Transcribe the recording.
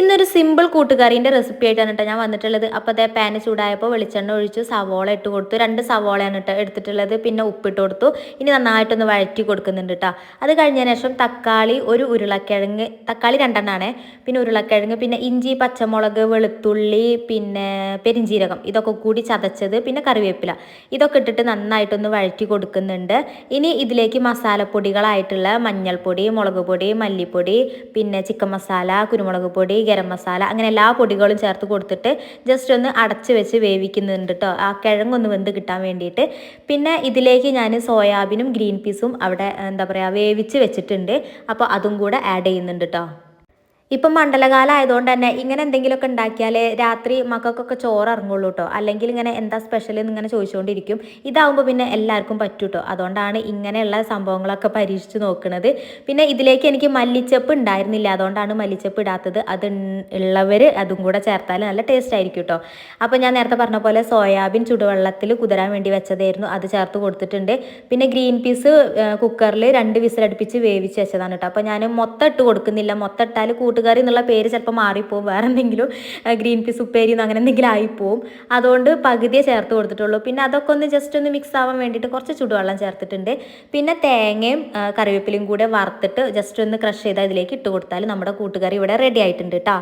ഇന്നൊരു simple കൂട്ടുകറിന്റെ recipe ആയിട്ടാണ് കേട്ടോ ഞാൻ വന്നിട്ടുള്ളത്. അപ്പോൾ അതേ പാന് ചൂടായപ്പോൾ വെളിച്ചെണ്ണ ഒഴിച്ചു സവോള ഇട്ട് കൊടുത്തു. രണ്ട് സവോളയാണ് കേട്ടോ എടുത്തിട്ടുള്ളത്. പിന്നെ ഉപ്പിട്ട് കൊടുത്തു. ഇനി നന്നായിട്ടൊന്ന് വഴറ്റി കൊടുക്കുന്നുണ്ട് കേട്ടോ. അത് കഴിഞ്ഞതിന് ശേഷം തക്കാളി ഒരു ഉരുളക്കിഴങ്ങ് തക്കാളി രണ്ടെണ്ണമാണ് പിന്നെ ഉരുളക്കിഴങ്ങ് പിന്നെ ഇഞ്ചി പച്ചമുളക് വെളുത്തുള്ളി പിന്നെ പെരിഞ്ചീരകം ഇതൊക്കെ കൂടി ചതച്ചത് പിന്നെ കറിവേപ്പില. ഇതൊക്കെ ഇട്ടിട്ട് നന്നായിട്ടൊന്ന് വഴറ്റി കൊടുക്കുന്നുണ്ട്. ഇനി ഇതിലേക്ക് മസാലപ്പൊടികളായിട്ടുള്ള മഞ്ഞൾപ്പൊടി മുളക് പൊടി മല്ലിപ്പൊടി പിന്നെ ചിക്കൻ മസാല കുരുമുളക് പൊടി ഗരം മസാല അങ്ങനെ എല്ലാ പൊടികളും ചേർത്ത് കൊടുത്തിട്ട് ജസ്റ്റ് ഒന്ന് അടച്ച് വെച്ച് വേവിക്കുന്നുണ്ട് കേട്ടോ ആ കിഴങ്ങൊന്ന് വെന്ത് കിട്ടാൻ വേണ്ടിയിട്ട്. പിന്നെ ഇതിലേക്ക് ഞാൻ സോയാബീനും ഗ്രീൻ പീസും അവിടെ എന്താ പറയുക വേവിച്ച് വെച്ചിട്ടുണ്ട്. അപ്പോൾ അതും കൂടെ ആഡ് ചെയ്യുന്നുണ്ട് കേട്ടോ ഇപ്പം മണ്ഡലകാലം ആയതുകൊണ്ട് തന്നെ ഇങ്ങനെ എന്തെങ്കിലുമൊക്കെ ഉണ്ടാക്കിയാൽ രാത്രി മക്കൾക്കൊക്കെ ചോറ് ഇറങ്ങുള്ളൂ കേട്ടോ അല്ലെങ്കിൽ ഇങ്ങനെ എന്താ സ്പെഷ്യൽ എന്ന് ഇങ്ങനെ ചോദിച്ചുകൊണ്ടിരിക്കും ഇതാവുമ്പോൾ പിന്നെ എല്ലാവർക്കും പറ്റും കേട്ടോ അതുകൊണ്ടാണ് ഇങ്ങനെയുള്ള സംഭവങ്ങളൊക്കെ പരീക്ഷിച്ച് നോക്കുന്നത് പിന്നെ ഇതിലേക്ക് എനിക്ക് മല്ലിച്ചപ്പ് ഉണ്ടായിരുന്നില്ല. അതുകൊണ്ടാണ് മല്ലിച്ചപ്പ് ഇടാത്തത്. അത് ഉള്ളവർ അതും കൂടെ ചേർത്താൽ നല്ല ടേസ്റ്റ് ആയിരിക്കും കേട്ടോ അപ്പോൾ ഞാൻ നേരത്തെ പറഞ്ഞ പോലെ സോയാബീൻ ചുടുവെള്ളത്തിൽ കുതിരാൻ വേണ്ടി വെച്ചതായിരുന്നു. അത് ചേർത്ത് കൊടുത്തിട്ടുണ്ട്. പിന്നെ ഗ്രീൻ പീസ് കുക്കറിൽ രണ്ട് വിസിലടുപ്പിച്ച് വേവിച്ച് വെച്ചതാണ് കേട്ടോ അപ്പോൾ ഞാൻ മൊത്തം ഇട്ട് കൊടുക്കുന്നില്ല. മൊത്തം ഇട്ടാൽ കൂട്ടുകറി എന്നുള്ള പേര് ചിലപ്പോൾ മാറിപ്പോവും. വേറെ എന്തെങ്കിലും ഗ്രീൻ പീസ് ഉപ്പേരി അങ്ങനെ എന്തെങ്കിലും ആയിപ്പോവും. അതുകൊണ്ട് പകുതിയെ ചേർത്ത് കൊടുത്തിട്ടുള്ളൂ. പിന്നെ അതൊക്കെ ഒന്ന് ജസ്റ്റ് ഒന്ന് മിക്സ് ആവാൻ വേണ്ടിയിട്ട് കുറച്ച് ചുടുവെള്ളം ചേർത്തിട്ടുണ്ട്. പിന്നെ തേങ്ങയും കറിവേപ്പിലയും കൂടെ വറുത്തിട്ട് ജസ്റ്റ് ഒന്ന് ക്രഷ് ചെയ്താൽ ഇതിലേക്ക് ഇട്ട് കൊടുത്താൽ നമ്മുടെ കൂട്ടുകറി ഇവിടെ റെഡി ആയിട്ടുണ്ട് കേട്ടോ